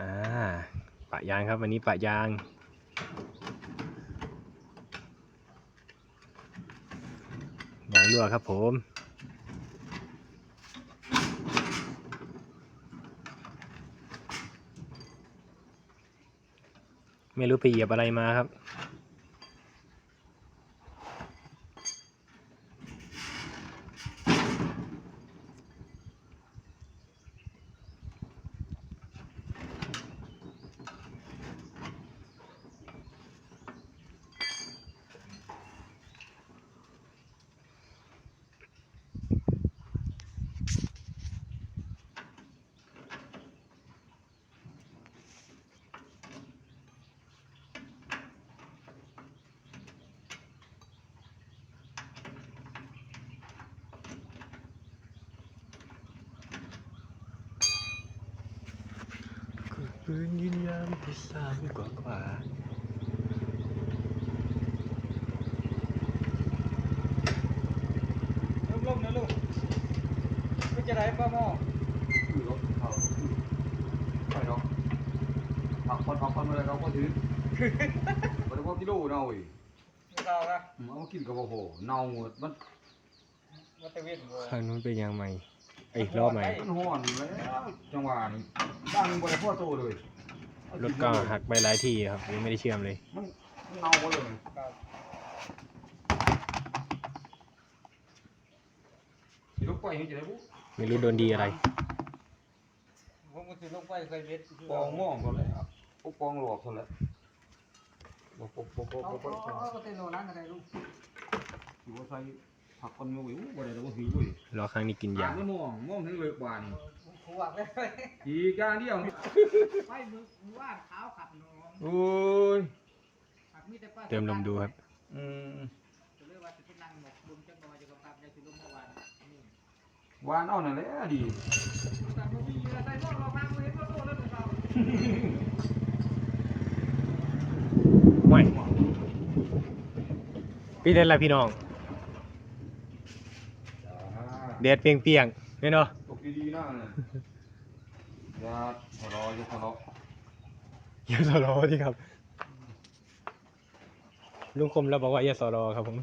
อ่าปะยางครับวันนี้ปะยางยางรั่วครับผมไม่รู้ไปเหยียบอะไรมาครับ ปืนยืนยันที่สามกว่ากว่าลมๆนะลูกก็จะได้ป้าหม้อคือรถเขาไปเนาะผักคนผักคนอะไรเราก็ถือบ่ได้พอกิโลเนาะเว้ยไม่เอาละอืมเอามากินกับบ่โหเน่าหมดมันมาตะเวนบัวข้างนู้นเป็นยางใหม่ ไอ้ยรอบใหม่มันฮ้อนแล้วจังหวะนี้ดังบ่ได้พอโตเลยเอารถก็หักไปหลายที่ครับยังไม่ได้เชื่อมเลยมันมันเน่าหมดเลยครับสิลูกไปเฮ็ดจังได๋บุไม่รู้โดนดีอะไรผมก็สิลงไปใส่เบ็ดปองม่องก็แล้วปกปองหลอกเขาแล้วบ่ปกปกปกเอาปกปเอากเอาเอาเต้นโนนั้นอะไรลูกอยู่ว่าใส่ผักคนอยู่อู้บ่ได้บ่ถือเว้ยรอครั้งนี้กินยามันม่องม่องถึงเลิกบานนี่หัวเลยอีกอย่างเดียวไปมือมือว่านเท้าขับน้องโอ้ยขับมีแต่ป้าเติมลมดูครับอืมจะเรียกว่าจะเป็นนั่งหมกบุญจังหน่อยจะกำกับยาสิลมเมื่อวานนี่วานเอานั่นแหละดีแต่บ่มีอะไรใส่หม้อเราพังเลยเห็นว่าโตแล้วเราห่วยพี่เด่นอะไรพี่น้อง เด็ดเปียงเปียงๆเนี่ยเนาะตกดีๆนะเนี่ยอย่าทะเลาะอย่าทะเลาะอย่าสรอที่ครับ ลุงคมเราบอกว่าอย่าสรอครับผม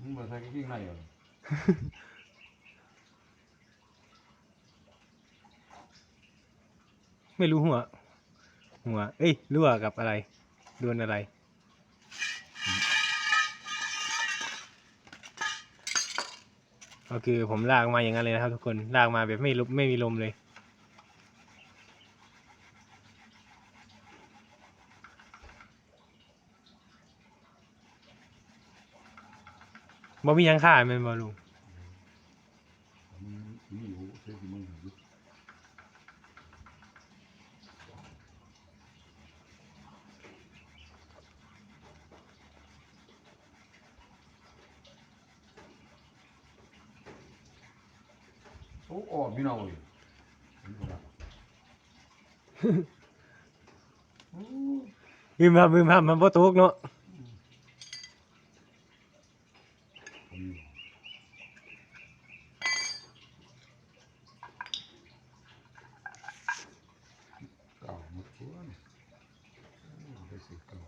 มึงมาใส่กางเกงในเหรอไม่รู้หัว หัว เอ้ยรั่วกับอะไรโดนอะไร ก็คือผมลากมาอย่างนั้นเลยนะครับ ทุกคนลากมาแบบไม่ลุไม่มีลมเลยบ่มียังค่าแม่นบ่ลุงมึงนี่อยู่เสื้อที่มึงอยู่ โอ้บินเอาเลยบินมาบินมามันบ่ตกเนาะ อืมเก่าหมดตัวนี่โอ้ได้สิเก่า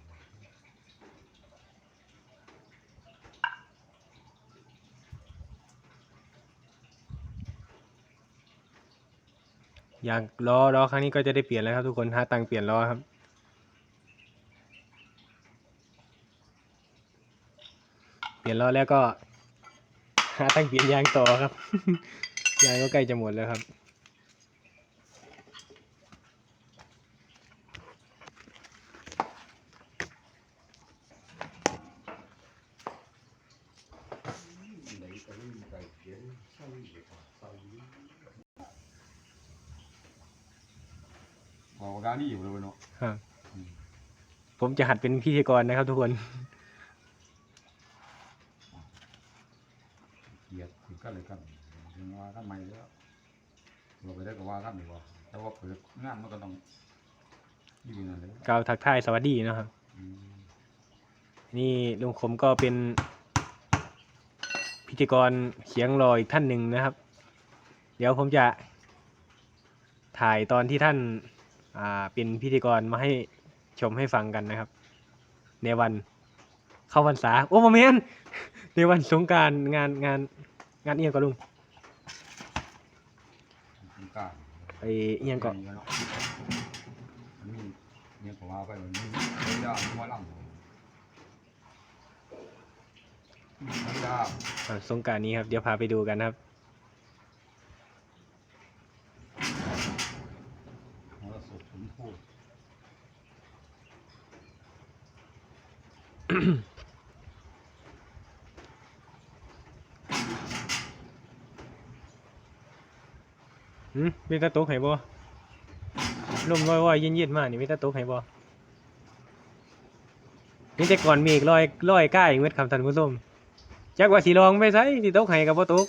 อ ยากล้อล้อครั้งนี้ก็จะได้เปลี่ยนแล้วครับทุกคนหาตังเปลี่ยนล้อครับ เปลี่ยนล้อแล้วก็หาตังเปลี่ยนยางต่อครับ ยางก็ใกล้จะหมดแล้วครับไหนก็ไม่มีใครเขียนใส่เด็กใส่ บอกว่าการนี่อยู่เลยเว้ยเนาะครับ ผมจะหัดเป็นพิธีกรนะครับทุกคน เกลียดคือกันเลยกันถึงว่ากันใหม่แล้วเราไปได้ก็ว่ากันดีกว่าแต่ว่าเปิดงานมันก็ต้องอยู่นั่นเลยกล่าวทักทายสวัสดีนะครับ อืมนี่ลุงคมก็เป็นพิธีกรเสียงรออีกท่านหนึ่งนะครับ เดี๋ยวผมจะถ่ายตอนที่ท่านอ่า เป็นพิธีกรมาให้ชมให้ฟังกันนะครับ ในวันเข้าพรรษาโอ้โมเมนในวันสงกรารงานงานงานเอียงก็ลุงสงกรารไปเอียงก็เนาะมันมีเนี่ยก็ว่าไปมันมีเรื่องยากหัวลำมีเรื่องยากอ่าสงกรารนี้ครับ เดี๋ยวพาไปดูกันนะครับ มรสพสมโพูด หืมมีตะตุกไห้บ่ลมลอยๆเย็นๆมานี่มีตะตุกไห้บ่นี่แต่ก่อนมีอีกลอยลอยก้าอีกเม็ดคำท่านผู้ชมจักว่าสิลองไปไสสิตกไห้กับบ่ตก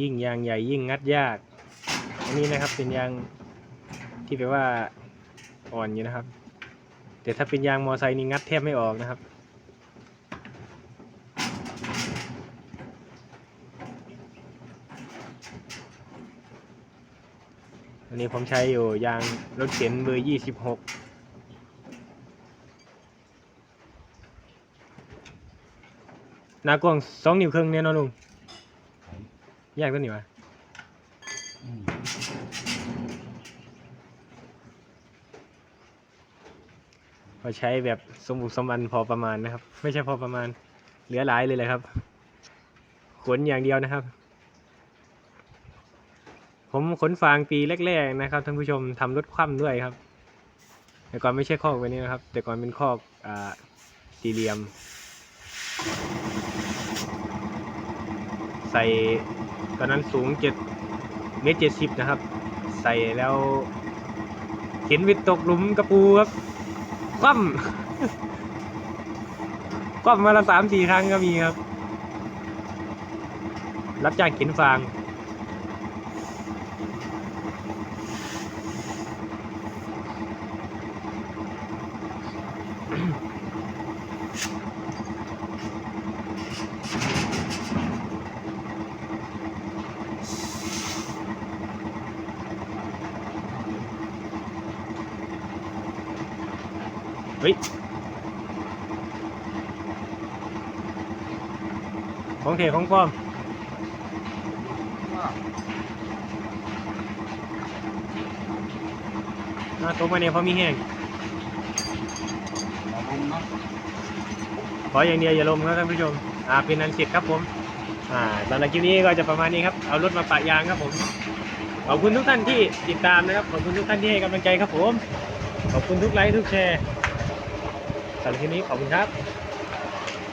ยิ่งยางใหญ่ยิ่งงัดยาก อันนี้นะครับเป็นยางที่แปลว่าอ่อนอยู่นะครับ แต่ถ้าเป็นยางมอไซค์นี่งัดแทบไม่ออกนะครับอันนี้ผมใช้อยู่ยางรถเข็นเบอร์ยี่สิบหกนากว้างสองนิ้วครึ่งเนี่ยนาะลุง แยกตัวนี้วะพอใช้แบบสมบุกสมบันพอประมาณนะครับ ไม่ใช่พอประมาณ เหลือหลายเลยเลยครับ ขนอย่างเดียวนะครับ ผมขนฟางปีแรกๆนะครับท่านผู้ชมทำรถคว่ำด้วยครับ แต่ก่อนไม่ใช่คอกแบบนี้นะครับ แต่ก่อนเป็นคอกอ่าสี่เหลี่ยม ใส่ ตอนนั้นสูงเจ็ดเมตรเจ็ดสิบนะครับ ใส่แล้วเข็นวิตกหลุมกระปูครับคว่ำคว่ำมาละสามสี่ครั้งก็มีครับ รับจ้างเข็นฟาง เฮ้ย ของเทของปลอมว่าหน้าตัวมาเนี่ยเพราะมีแห้งขออย่างเดียวอย่าลมครับท่านผู้ชม อ่า เป็นอันเสร็จครับผม อ่าสำหรับคลิปนี้ก็จะประมาณนี้ครับ เอารถมาปะยางครับผม ขอบคุณทุกท่านที่ติดตามนะครับ ขอบคุณทุกท่านที่ให้กำลังใจครับผม ขอบคุณทุกไลค์ทุกแชร์ำหรับคลิปนี้ขอบคุณครับ